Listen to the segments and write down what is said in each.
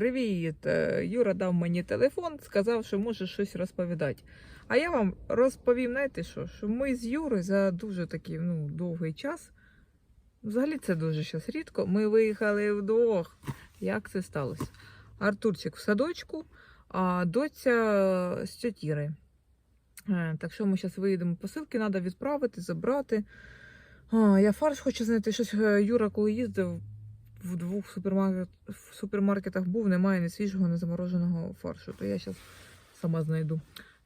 Привіт! Е, Юра дав мені телефон, сказав, що може щось розповідати. А я вам розповім, знаєте що? Що ми з Юрою за дуже такий ну, довгий час. Взагалі це дуже щас рідко. Ми виїхали вдвох. Як це сталося? Артурчик в садочку, а доця з тьотіри. Е, Так що ми зараз виїдемо посилки, треба відправити, забрати. А, я фарш хочу знайти. Щось е, Юра, коли їздив, в двох супермаркет, в супермаркетах був, немає ні свіжого, ні замороженого фаршу. То я зараз сама знайду.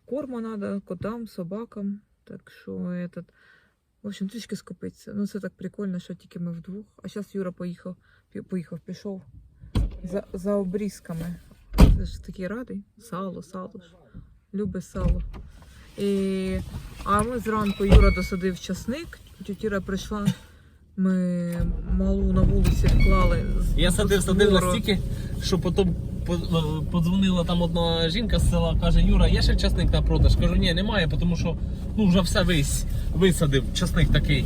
Корма треба котам, собакам. Так що этот... В общем, трішки скопиться. Ну, це так прикольно, що тільки ми вдвох. А зараз Юра поїхав, поїхав, пішов за, за обрізками. Це ж такий радий. Сало, сало. Любить сало. І... А ми зранку Юра досадив часник. Тетіра прийшла. Ми малу на вулиці клали. Я садив, садив настільки, що потім е, подзвонила там одна жінка з села, каже, Юра, є ще часник на продаж? Кажу, ні, немає, тому що ну, вже все вись, висадив, часник такий.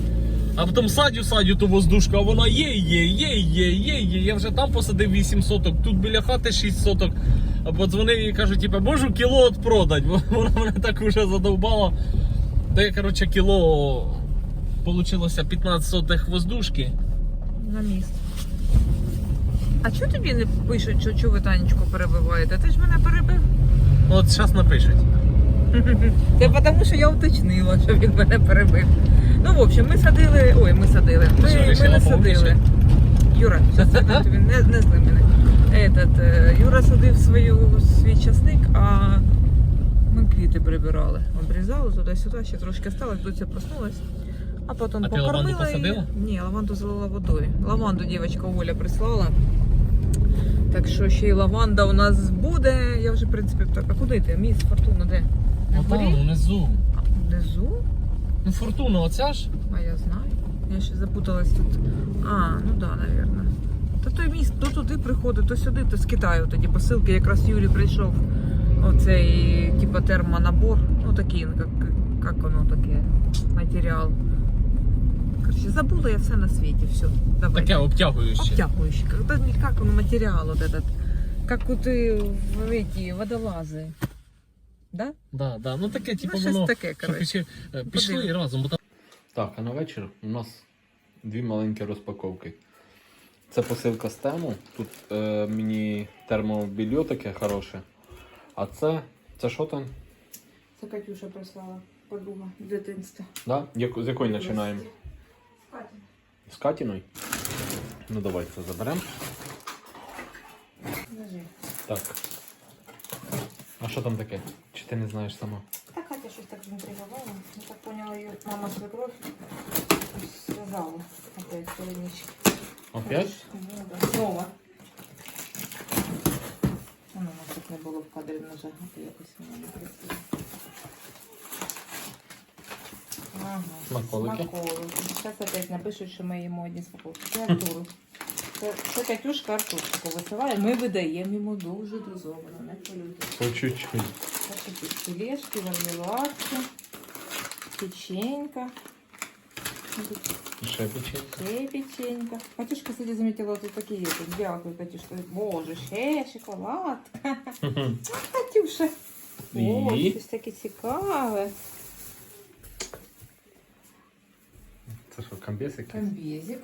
А потім садю, садю ту воздушку, а вона є, є, є, є, є, є. Я вже там посадив 8 соток, тут біля хати 6 соток. А подзвонив і кажу, типу, можу кіло от продати. Вона мене так уже задовбала. Та я, коротше, кіло получилося 15 сотих воздушки. На місце. А чого тобі не пишуть, що, що ви Танечку перебиваєте? Ти ж мене перебив. От зараз напишуть. Це тому, що я уточнила, що він мене перебив. Ну, в общем, ми садили. Ой, ми садили. Ми, Що, ми не садили. Юра, зараз секунду, не, не зли мене. Этот, е, Юра садив свою, свій часник, а ми квіти прибирали. Обрізали туди-сюди, ще трошки сталося, доця проснулась. А потім А ти покормила лаванду посадила? її. Ні, лаванду залила водою. Лаванду дівчинка Оля прислала. Так що ще й лаванда у нас буде. Я вже, в принципі, так. А куди ти? Міс, фортуна, де? Отам, горі? внизу. А, внизу? Ну, фортуна, оця ж. А я знаю. Я ще запуталась тут. А, ну да, напевно. Та той міст то туди приходить, то сюди, то з Китаю тоді посилки. Якраз Юрій прийшов оцей типа термонабор. Ну такий, як, як воно таке, матеріал Короче, забула я все на світі, все. Давай. Таке обтягуюче. Обтягивающий. Как, да, не как он материал вот этот. Как вот и в эти водолазы. Да? Да, да. Ну таке, типу, ну, щось воно. таке, щоб коротше. ще, е, Пішли Подивимось. разом, бо там. Так, а на вечір у нас дві маленькі розпаковки. Це посилка з тему. Тут е, мені термобілье таке хороше. А це. Це що там? Це Катюша прислала, подруга дитинства. Да? Яку- з якої починаємо? З Катіною? Ну давай це заберемо. Держи. Так. А що там таке? Чи ти не знаєш сама? Та Катя щось так заінтригувала. Я так поняла, її мама свекровь зв'язала опять перемічки. Опять? Ну, да. Снова. Воно у нас тут не було в кадрі ножа, а то якось воно не красиво. Ага. Смаколики. Смаколики. Зараз опять напишуть, що ми їмо одні смаколики. Це Артуру. Це, це Катюшка Артурчику висилає. Ми видаємо йому дуже дозовано, не. По чуть-чуть. Ось такі філешки, мармеладки, печенька. Ще печень. Ще печенька. Катюшка, кстати, заметила, тут такі є. Тут Дякую, Катюшка. Боже, ще шоколадка. Катюша. О, І? щось таке цікаве. комбез якийсь? Комбезик.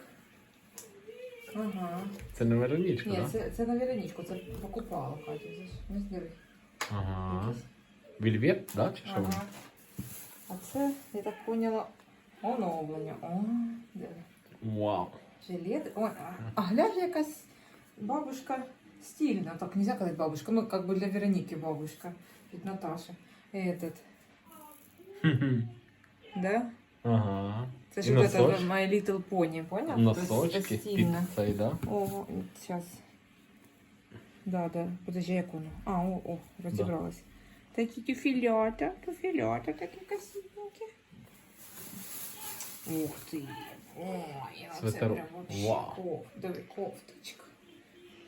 Ага. Це не Веронічка, Ні, так? Да? це, це на Вероничку, це покупала Катя. здесь. Ну, диви. Ага. Вільвет, да? Чи що? воно? Ага. А це, я так поняла, оновлення. О, диви. Вау. Жилет. Ой, а, а глянь, якась бабушка стильна. Так нельзя сказать бабушка. Ну, как бы для Вероники бабушка. Ведь Наташа. Этот. Хм-хм. Да? Ага. Это И же вот это носочки. My Little Pony, понял? То есть Носочки это під стильно. цей, да? О, сейчас. Да, да. Подожди, як воно? А, о, о, розібралась. Такі тюфілята, тюфілята, такі красивенькі. Ух ти. Ой, а це Свитерок. прям вообще Вау. коф, диви, кофточка.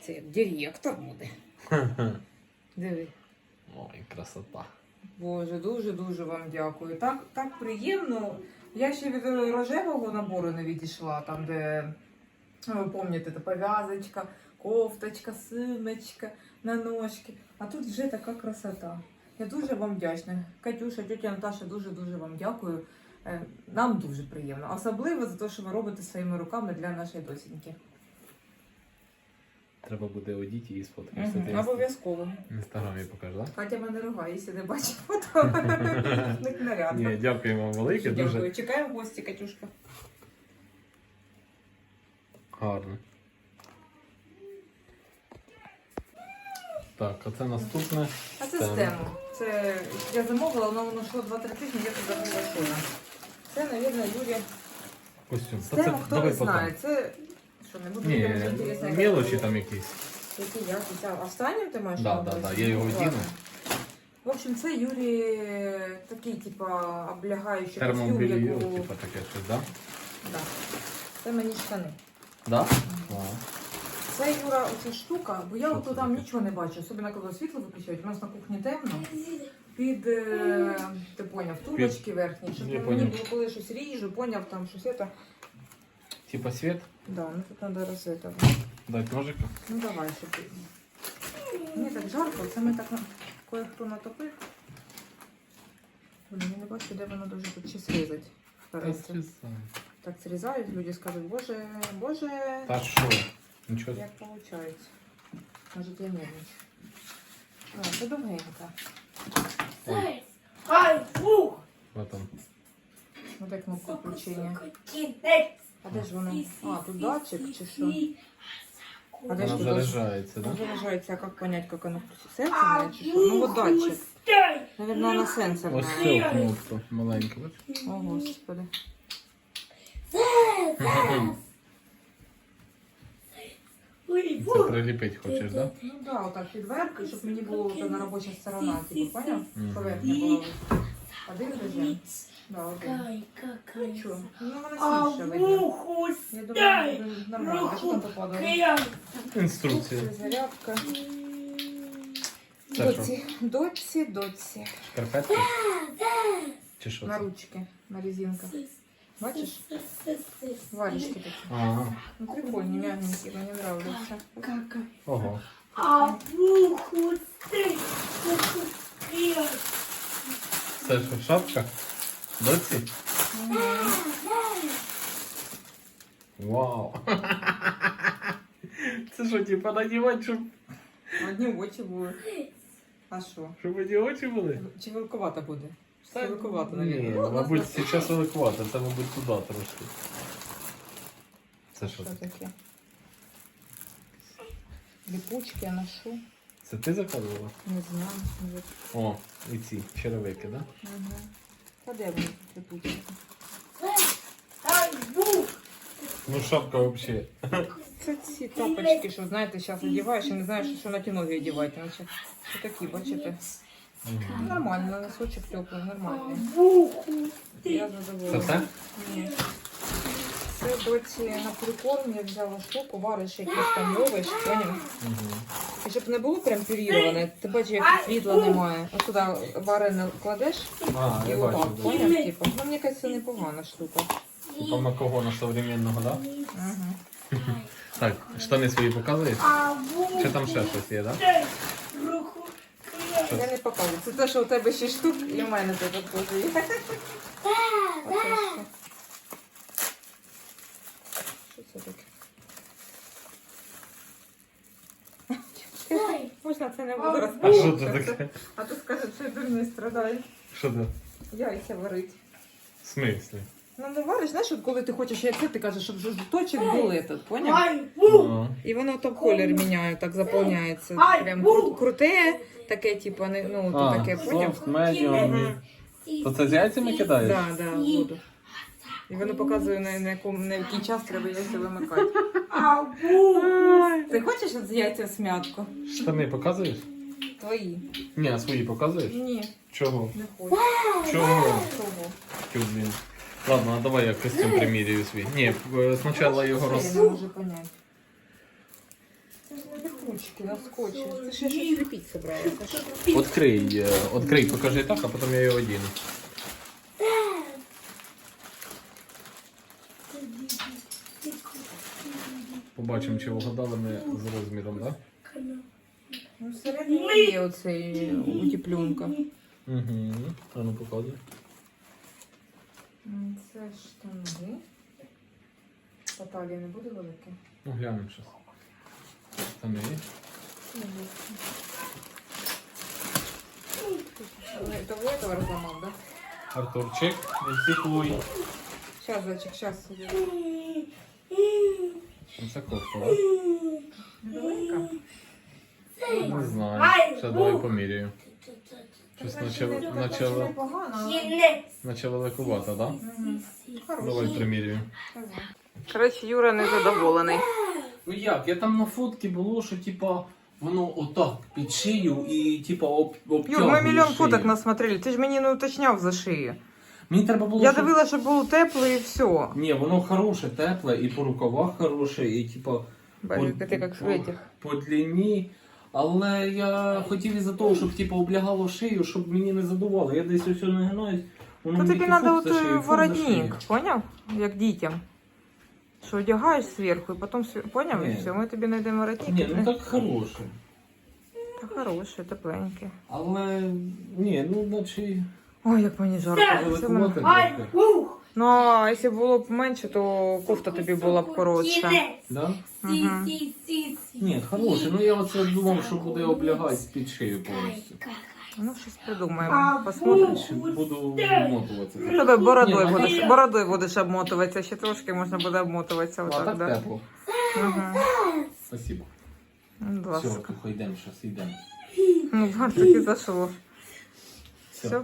Це як директор буде. Диви. Ой, красота. Боже, дуже-дуже вам дякую. Так, так приємно. Я ще від е, рожевого набору не відійшла, там, де, ну, ви пам'ятаєте, пов'язочка, кофточка, сумочка, на ножки. А тут вже така красота. Я дуже вам вдячна. Катюша, тетя Наташа, дуже-дуже вам дякую. Е, Нам дуже приємно. Особливо за те, що ви робите своїми руками для нашої досіньки. Треба буде одіти і сфоткати. Мгм, Обов'язково. В інстаграмі покажу, так? Катя мене ругає, якщо не бачить фото. Не нарядно. Ні, дякую вам велике, Дякую. дуже Чекаємо гості, Катюшка. гарно. Так, а це наступне. А це стему. Це я замовила, але воно йшло 2-3 тижні, я що вона. Це, мабуть, Юрія. Костюм. Стему, хто не знає. Це що не буде Ні, мелочі там якісь. Які якісь. А останнім ти маєш? На да, увазі? да, я його одіну. В общем, це Юрій такий, типа, облягаючий костюм, Термобільйо, яку... типу таке щось, да? Да. Це мені штани. Да? А. Це Юра, оця штука, бо я Що от там таке? нічого не бачу, особливо коли світло виключають. У нас на кухні темно. Під, е, ти поняв, тумбочки верхні, щоб Я мені поняв. було коли щось ріжу, поняв, там щось це. Типа світ? Да, ну тут треба роз это. Дать ножика? Ну давай, щоб. Мені так жарко, це ми так кое-хто натопив. Блін, я не бачу, де воно дуже тут чи. Вперед. Так зрізають, люди скажуть, боже, боже, Та що? Нічого. як виходить. Може, я нервничаю. А, це довгенька. Ой, Ай, фух! вот он. Ось так кнопка включення. Кінець! А де ж воно? А, тут датчик чи що? А де ж Вона тут заряджається, да? Заряжается, а как понять, как оно? Сенсорная чи що? Ну вот датчик. Наверное, она Ось сенсорная. цю кнопку маленьку. бачиш? О, господи. Це приліпити хочеш, да? Ну да, отак підверху, щоб мені було от одна робоча сторона, типу, поняв? Поверхня була. Один режим. Да, один. Кай, какай. Нічого. Ну, А вона сніше видно. вуху Я думаю, стай! буде нормально. А що там попадало? Киян! Інструкція. Це зарядка. Це що? Доці, доці, доці. Шкарпетки? Чи що На це? ручки, на резинках. Бачиш? Варежки такі. Ага. Ну, прикольні, мягенькі, мені нравляться. Кака. Ого. А вуху стай! Киян! Це що, шапка? Доці? Вау. Це що, типа надівати, щоб, Одні очі були. А що? щоб одні очі були? Чи великовато буде? Це великовато, Ні, навіть. Мабуть, зараз великовато, це, мабуть, туди трошки. Це що? Що таке? Ліпучки я ношу. Це ти заказувала? Не знаю. може. О, і ці черевики, да? Ага. Та де вони бух! Ну, шапка взагалі. Це ці тапочки, що знаєте, зараз одягаєш і не знаєш, що на ті ноги одягати. Наче що такі, бачите? Нормально, носочок теплий, нормальний. Я Це задоволена. все? Ні. Це доці на прикорм я взяла штуку, вариш якийсь там ловиш, поняв? Угу. І щоб не було прям пір'йоване, ти бачиш, як світла немає. Ось туди варене кладеш А, і я бачу. отак, да. поняв? Типу. Ну, мені кажется, це непогана штука. Типа макогона современного, да? Ага. Так, штани свої показуєш? Чи там ще щось є, да? Я не показую. Це те, що у тебе ще штук, і в мене тут теж є. Оце що. Що це таке? Стай! Можна це не А, буду А що розповідати. це таке? А то скажуть, що я дурний страдаю. Що це? Яйця варить. В смислі? Ну не вариш, знаєш, от коли ти хочеш яйце, ти кажеш, щоб жовточок був этот, поняв? Ай! А, І воно так колір міняє, так заповняється. Ай, Прям бу! кру- круте, таке, типу, не, ну, то А, таке, поняв? софт, медіум. То це з яйцями кидаєш? Да, да, воду. І воно показує, на, на, якому, на який час треба яйця вимикати. А вуху Ти хочеш от з яйця смятку? Штани показуєш? Твої. Ні, а свої показуєш? Ні, Чого? не хочу. Чого? Чого? Тю, блін. Ладно, а давай я костюм примірюю свій. Ні, е, спочатку його Я роз... не можу поняти. Це ж не ручки, скотчі. Ти ж щось ліпити собралася. Открий, е, открий, покажи так, а потім я його одіну. Побачимо, чи вгадали ми з розміром, так? Ну, всередині є оцей утеплюнка. Угу. А ну показуй. Це штани. Таталія не буде велике? Ну, глянемо зараз. Штани. Это вы этого разломал, да? Артурчик, інфікуй. Сейчас, зайчик, сейчас. Це кофта, так? Велика. Не знаю. Ще давай поміряю. Щось наче, наче, наче великувато, так? Да? Давай приміряю. Коротше, Юра незадоволений. Ну як, я там на фотці було, що типа воно отак під шию і типа об, Юр, ми мільйон шию. фоток насмотрели. Ти ж мені не уточняв за шию. Мені треба було. Я щоб- дивилася, щоб було тепло і все. Ні, воно хороше, тепле, і по рукавах хороше, і типа Бачиш, ти як в по, этих. по длині. Але я хотів із-за того, щоб типа облягало шию, щоб мені не задувало. Я десь ось нагинаюсь. Воно мені тобі фух треба за шию, фух за воротник, поняв? Як дітям. Що одягаєш зверху і потім свер- поняв? І Ні. все, ми тобі знайдемо воротник. Ні, ну так хороше. Та хороше, тепленьке. Але ні, ну наче Ой, як мені жарко. Це мене-. Ну, а якщо було б менше, то кофта тобі була б коротша. Да? Мгм. Ні, хороше. Ну я оце думав, що буде облягати під шию повністю. Ну, щось придумаємо. Посмотрим. Буду вмотуватися. Ну, Тебе бородою Ні, ну, будеш, так- бородою будеш обмотуватися, ще трошки можна буде обмотуватися. А Отак, так да? тепло. Угу. Спасибо. Будь Все, ласка. тихо, йдемо, зараз йдемо. Ну, так і зайшло. Все. Все,